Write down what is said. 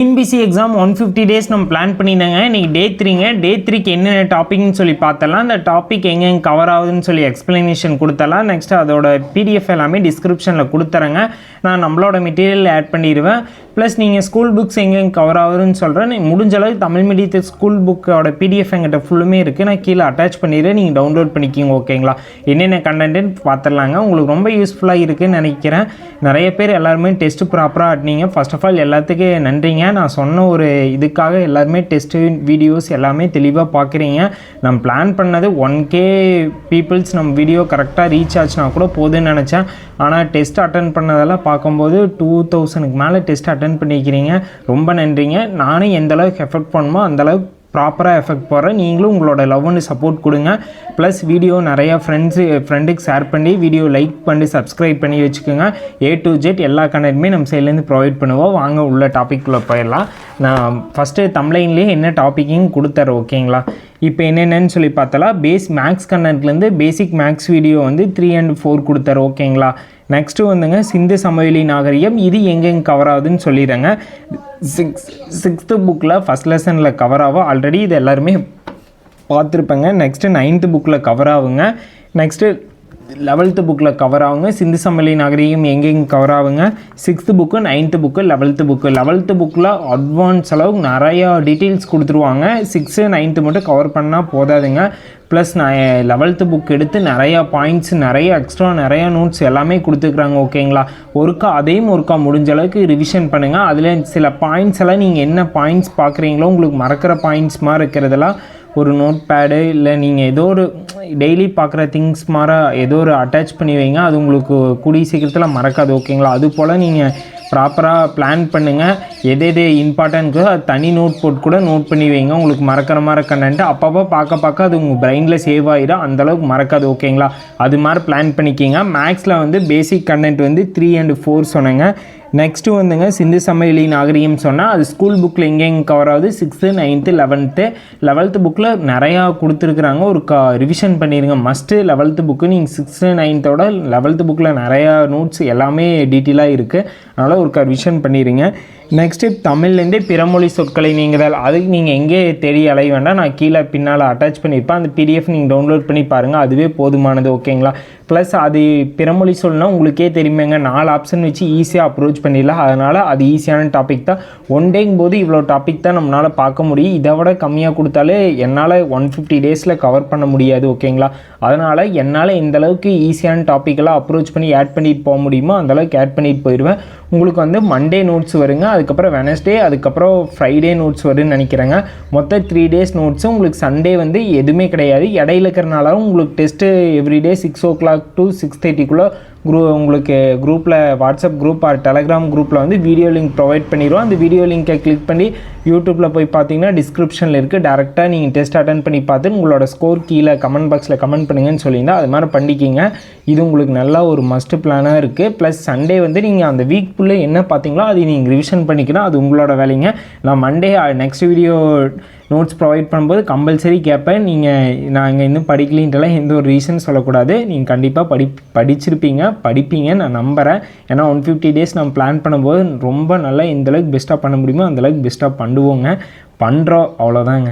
mean TNPSC exam one fifty days நம்ம plan பண்ணியிருந்தாங்க. இன்றைக்கி டே த்ரீங்க டே த்ரீக்கு என்னென்ன டாப்பிக்னு சொல்லி பார்த்தலாம் அந்த டாபிக் எங்கெங்கே கவர் ஆகுதுன்னு சொல்லி எக்ஸ்ப்ளனேஷன் கொடுத்தலாம் நெக்ஸ்ட் அதோட பிடிஎஃப் எல்லாமே டிஸ்கிரிப்ஷனில் கொடுத்துறேங்க. நான் நம்மளோட மெட்டீரியல் ஆட் பண்ணிடுவேன். ப்ளஸ் நீங்கள் ஸ்கூல் புக்ஸ் எங்கெங்கே கவர் ஆகுதுன்னு சொல்கிறேன் முடிஞ்ச அளவுக்கு தமிழ் மீடியத்து ஸ்கூல் புக்கோட பிடிஎஃப் எங்கிட்ட ஃபுல்லுமே இருக்குது நான் கீழே அட்டாச் பண்ணிடுறேன். நீங்கள் டவுன்லோட் பண்ணிக்கிங்க ஓகேங்களா என்னென்ன கண்டென்ட்னு பார்த்துடலாங்க. உங்களுக்கு ரொம்ப யூஸ்ஃபுல்லாக இருக்குதுன்னு நினைக்கிறேன். நிறைய பேர் எல்லாருமே டெஸ்ட்டு ப்ராப்பராக ஆட்டினீங்க. ஃபர்ஸ்ட் ஆஃப் ஆல் எல்லாத்துக்கும் நன்றிங்க. நான் சொன்ன ஒரு இதுக்காக எல்லாருமே டெஸ்ட்டு வீடியோஸ் எல்லாமே தெளிவாக பார்க்குறீங்க நம்ம பிளான் பண்ணது ஒன் கே பீப்புள்ஸ் நம்ம வீடியோ கரெக்டாக ரீச் ஆச்சுன்னா கூட போதுன்னு நினச்சேன். ஆனால் டெஸ்ட் அட்டன் பண்ணதெல்லாம் பார்க்கும்போது டூ தௌசண்ட்க்கு மேலே டெஸ்ட் அட்டன் பண்ணிக்கிறீங்க. ரொம்ப நன்றிங்க. நானும் எந்தளவுக்கு எஃபெக்ட் பண்ணுமோ அந்தளவுக்கு ப்ராப்பராக எஃபெக்ட் போடுறேன் நீங்களும் உங்களோட லவ் ஒன்று சப்போர்ட் கொடுங்க. ப்ளஸ் வீடியோ நிறையா ஃப்ரெண்ட்ஸு ஃப்ரெண்டுக்கு ஷேர் பண்ணி வீடியோ லைக் பண்ணி சப்ஸ்கிரைப் பண்ணி வச்சுக்கோங்க. ஏ டு ஜெட் எல்லா கண்டென்ட்டுமே நம்ம சைட்லேருந்து ப்ரொவைட் பண்ணுவோம். வாங்க உள்ள டாப்பிக்குள்ளே போயிடலாம். நான் ஃபஸ்ட்டு தம்லைன்லேயே என்ன டாப்பிக்கையும் கொடுத்துறேன் ஓகேங்களா இப்போ என்னென்னு சொல்லி பார்த்தாலா பேஸ் மேக்ஸ் கண்டென்ட்லேருந்து பேசிக் மேக்ஸ் வீடியோ வந்து த்ரீ அண்ட் ஃபோர் கொடுத்தாரு ஓகேங்களா நெக்ஸ்ட்டு வந்துங்க சிந்து சமவெளி நாகரிகம். இது எங்கெங்கே கவர் ஆகுதுன்னு சொல்லிடுறேங்க. சிக்ஸ் சிக்ஸ்த்து புக்கில் ஃபஸ்ட் லெசனில் கவர் ஆகும். ஆல்ரெடி இது எல்லாருமே பார்த்துருப்பேங்க. நெக்ஸ்ட்டு நைன்த்து புக்கில் கவர் ஆகுங்க. நெக்ஸ்ட்டு லெவல்த்து புக்கில் கவர் ஆகுங்க. சிந்து சமவெளி நாகரிகம் எங்கெங்கே கவர் ஆகுங்க? Sixth book ninth book eleventh book eleventh புக்கில் அட்வான்ஸ் அளவுக்கு நிறையா டீட்டெயில்ஸ் கொடுத்துருவாங்க. சிக்ஸ்த்து நைன்த்து மட்டும் கவர் பண்ணால் போதாதுங்க. ப்ளஸ் நான் லெவல்த்து புக் எடுத்து நிறையா பாயிண்ட்ஸ் நிறைய எக்ஸ்ட்ரா நிறையா நோட்ஸ் எல்லாமே கொடுத்துருக்குறாங்க ஓகேங்களா ஒருக்கா அதையும் ஒருக்கா முடிஞ்ச அளவுக்கு ரிவிஷன் பண்ணுங்கள் அதில் சில பாயிண்ட்ஸ் எல்லாம் நீங்கள் என்ன பாயிண்ட்ஸ் பார்க்குறீங்களோ உங்களுக்கு மறக்கிற பாயிண்ட்ஸ் மாதிரி இருக்கிறதெல்லாம் ஒரு நோட் பேடு இல்லை நீங்கள் ஏதோ ஒரு டெய்லி பார்க்குற திங்ஸ் மாதிரி ஏதோ ஒரு அட்டாச் பண்ணி வைங்க. அது உங்களுக்கு கூடிய சீக்கிரத்தில் மறக்காது ஓகேங்களா அது போல் நீங்கள் ப்ராப்பராக பிளான் பண்ணுங்கள் எது எது இம்பார்ட்டன்ட்டோ அது தனி நோட் போட்டு கூட நோட் பண்ணி வைங்க. உங்களுக்கு மறக்கிற மாதிரி கண்டென்ட் அப்பப்போ பார்க்க பார்க்க அது உங்கள் பிரெயினில் சேவ் ஆகிடும் அந்தளவுக்கு மறக்காது ஓகேங்களா அது மாதிரி பிளான் பண்ணிக்கிங்க. மேக்ஸில் வந்து பேசிக் கண்டென்ட் வந்து த்ரீ அண்ட் ஃபோர் சொன்னேங்க. நெக்ஸ்ட்டு வந்துங்க சிந்து சமவெளி நாகரிகம் சொன்னால் அது ஸ்கூல் புக்கில் எங்கெங்கே கவர் ஆகுது. சிக்ஸ்த்து நைன்த்து லெவன்த்து லெவல்த்து புக்கில் நிறையா கொடுத்துருக்குறாங்க. ஒரு க ரிவிஷன் பண்ணிடுங்க மஸ்ட்டு லெவல்த்து புக்கு நீங்கள் சிக்ஸ்த்து நைன்த்தோட லெவல்த்து புக்கில் நிறையா நோட்ஸ் எல்லாமே டீட்டெயிலாக இருக்குது அதனால் ஒரு க ரிவிஷன் பண்ணிடுங்க நெக்ஸ்ட்டு தமிழ்லேருந்தே பிறமொழி சொற்களை நீங்குதல். அதுக்கு நீங்கள் எங்கே தேடி அலைய வேண்டாம். நான் கீழே பின்னால் அட்டாச் பண்ணியிருப்பேன். அந்த பிடிஎஃப் நீங்கள் டவுன்லோட் பண்ணி பாருங்கள் அதுவே போதுமானது ஓகேங்களா ப்ளஸ் அது பிறமொழி சொல்லுனா உங்களுக்கே தெரியுமேங்க. நாலு ஆப்ஷன் வச்சு ஈஸியாக அப்ரோச் பண்ணிடலாம். அதனால் அது ஈஸியான டாபிக் தான். ஒன் டேங்கும் போது இவ்வளோ டாபிக் தான் நம்மளால் பார்க்க முடியும். இதை விட கம்மியாக கொடுத்தாலே என்னால் ஒன் ஃபிஃப்டி டேஸில் கவர் பண்ண முடியாது ஓகேங்களா அதனால் என்னால் எந்த அளவுக்கு ஈஸியான டாப்பிக்கெல்லாம் அப்ரோச் பண்ணி ஆட் பண்ணிட்டு போக முடியுமோ அந்தளவுக்கு ஆட் பண்ணிட்டு போயிடுவேன். உங்களுக்கு வந்து மண்டே நோட்ஸ் வருங்க. அதுக்கப்புறம் வெனஸ்டே அதுக்கப்புறம் ஃப்ரைடே நோட்ஸ் வரும்னு நினைக்கிறேங்க. மொத்தம் த்ரீ டேஸ் நோட்ஸு உங்களுக்கு சண்டே வந்து எதுவுமே கிடையாது. இடையில இருக்கிறனால உங்களுக்கு test everyday six o'clock to six தேர்ட்டிக்குள்ளே குரூ உங்களுக்கு குரூப்பில் வாட்ஸ்அப் குரூப் ஆர் டெலகிராம் குரூப்பில் வந்து வீடியோ லிங்க் ப்ரொவைட் பண்ணிடுவோம். அந்த வீடியோ லிங்க்கை கிளிக் பண்ணி யூடியூப்பில் போய் பார்த்தீங்கன்னா டிஸ்கிரிப்ஷனில் இருக்குது டேரெக்டாக நீங்கள் டெஸ்ட் அட்டன் பண்ணி பார்த்து உங்களோட ஸ்கோர் கீழே கமெண்ட் பாக்ஸில் கமெண்ட் பண்ணுங்கன்னு சொல்லியிருந்தா அது மாதிரி பண்ணிக்கிங்க. இது உங்களுக்கு நல்லா ஒரு மஸ்ட் பிளானாக இருக்குது ப்ளஸ் சண்டே வந்து நீங்கள் அந்த வீக் ஃபுல்லே என்ன பார்த்தீங்களோ அதை நீங்கள் ரிவிஷன் பண்ணிக்கணும். அது உங்களோட வேலைங்க. நான் Monday next video notes provide பண்ணும்போது கம்பல்சரி கேட்பேன். நீங்கள் நாங்கள் இன்னும் படிக்கலின்ட்டுலாம் எந்த ஒரு ரீசன் சொல்லக்கூடாது. நீங்கள் கண்டிப்பாக படி படிச்சிருப்பீங்க படிப்பீங்க நான் நம்புகிறேன் ஏன்னா ஒன் ஃபிஃப்டி டேஸ் நம்ம பிளான் பண்ணும்போது ரொம்ப நல்லா எந்தளவுக்கு பெஸ்ட்டாக பண்ண முடியுமோ அந்தளவுக்கு பெஸ்ட்டாக பண்ணுவோங்க. பண்ணுறோம் அவ்வளோதாங்க